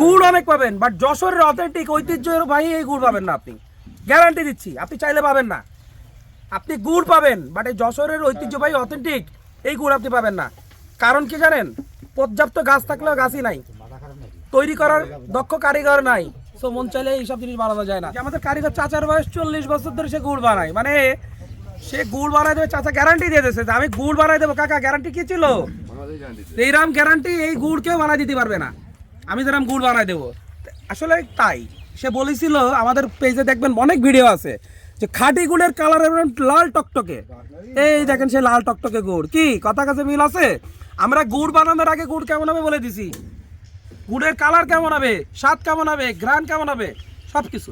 গুড় অনেক পাবেন বাট যশোরের অথেন্টিক ঐতিহ্যের ভাই এই গুড় পাবেন না আপনি। গ্যারান্টি দিচ্ছি আপনি চাইলে পাবেন না। আপনি গুড় পাবেন বাট এই যশোরের ঐতিহ্যবাহী অথেন্টিক এই গুড় আপনি পাবেন না। কারণ কি জানেন? পর্যাপ্ত গাছ থাকলেও গাছই নাই। তৈরি করার দক্ষ কারিগর নাই। সো মন চাইলে এইসব জিনিস বানানো যায় না। আমাদের কারিগর চাচার বয়স চল্লিশ বছর ধরে সে গুড় বানায়। মানে সে গুড় বানায় দেবে চাচা গ্যারান্টি দিয়ে দিয়েছে আমি গুড় বানাই দেবো। কাকা গ্যারান্টি কি ছিল? এইরাম গ্যারান্টি এই গুড় কেউ বানাই দিতে পারবে না। আমি যেরকম গুড় বানাই দেবো। আসলে তাই। সে বলেছিল, আমাদের পেজে দেখবেন অনেক ভিডিও আছে যে খাঁটি গুড়ের কালার লাল টকটকে। এই দেখেন সে লাল টকটকে গুড়। কি? কথা কাছে মিল আছে? আমরা গুড় বানানোর আগে গুড় কেমন হবে বলে দিছি। গুড়ের কালার কেমন হবে? স্বাদ কেমন হবে? গ্রান কেমন হবে? সব কিছু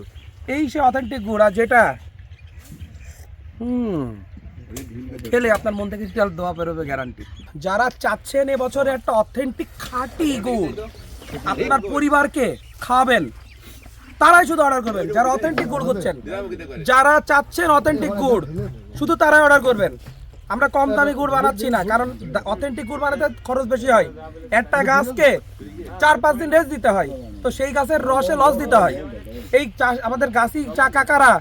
এই সে অথেন্টিক গুড়, আর যেটা, হুম, খেলে আপনার মন থেকে তেল দেওয়া বেরোবে গ্যারান্টি যারা চাচ্ছেন এবছরে একটা অথেন্টিক খাঁটি গুড় আপনার পরিবারকে খাওয়াবেন তারাই শুধু অর্ডার করবেন। যারা অথেন্টিক গুড় করছেন যারা চাচ্ছেন অথেন্টিক গুড়, শুধু তারাই অর্ডার করবেন। আমরা কম দামি গুড় বানাচ্ছি না, কারণ অথেন্টিক গুড় বানাতে খরচ বেশি হয়। একটা গাছকে চার পাঁচ দিন রেস্ট দিতে হয়, তো সেই গাছের রসে লস দিতে হয়। এই আমাদের গাছি চা কাকারা,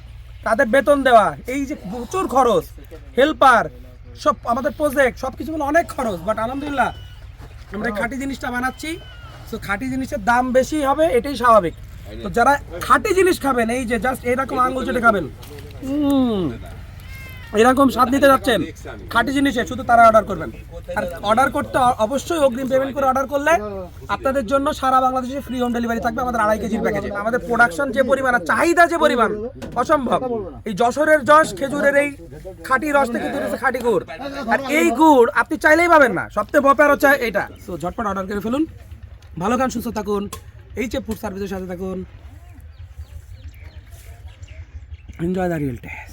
তাদের বেতন দেওয়া, এই যে প্রচুর খরচ হেল্পার সব আমাদের প্রজেক্ট সব কিছু অনেক খরচ বাট আলহামদুলিল্লাহ, আমরা খাঁটি জিনিসটা বানাচ্ছি। তো খাঁটি জিনিসের দাম বেশি হবে এটাই স্বাভাবিক। তো যারা খাঁটি জিনিস খাবেন এই যে জাস্ট এরকম আঙুল চেটে খাবেন এরকম স্বাদ নিতে যাচ্ছেন। খাঁটি জিনিসে শুধু তারা অর্ডার করবেন। আর অর্ডার করতে অবশ্যই অগ্রিম পেমেন্ট করে অর্ডার করলে আপনাদের জন্য সারা বাংলাদেশে ফ্রি হোম ডেলিভারি থাকবে আমাদের আড়াই কেজির প্যাকেজে আমাদের প্রোডাকশন যে পরিমাণ আর চাহিদা যে পরিমাণ অসম্ভব। এই যশোরের যশ খেজুরের এই খাঁটি রস থেকে তৈরি খাঁটি গুড়। আর এই গুড় আপনি চাইলেই পাবেন না। সবচেয়ে বপার হচ্ছে এটা। তো ঝটপট অর্ডার করে ফেলুন। ভালো গান সুস্থ থাকুন এই যে ফুড সার্ভিসের সাথে থাকুন। Enjoy the real test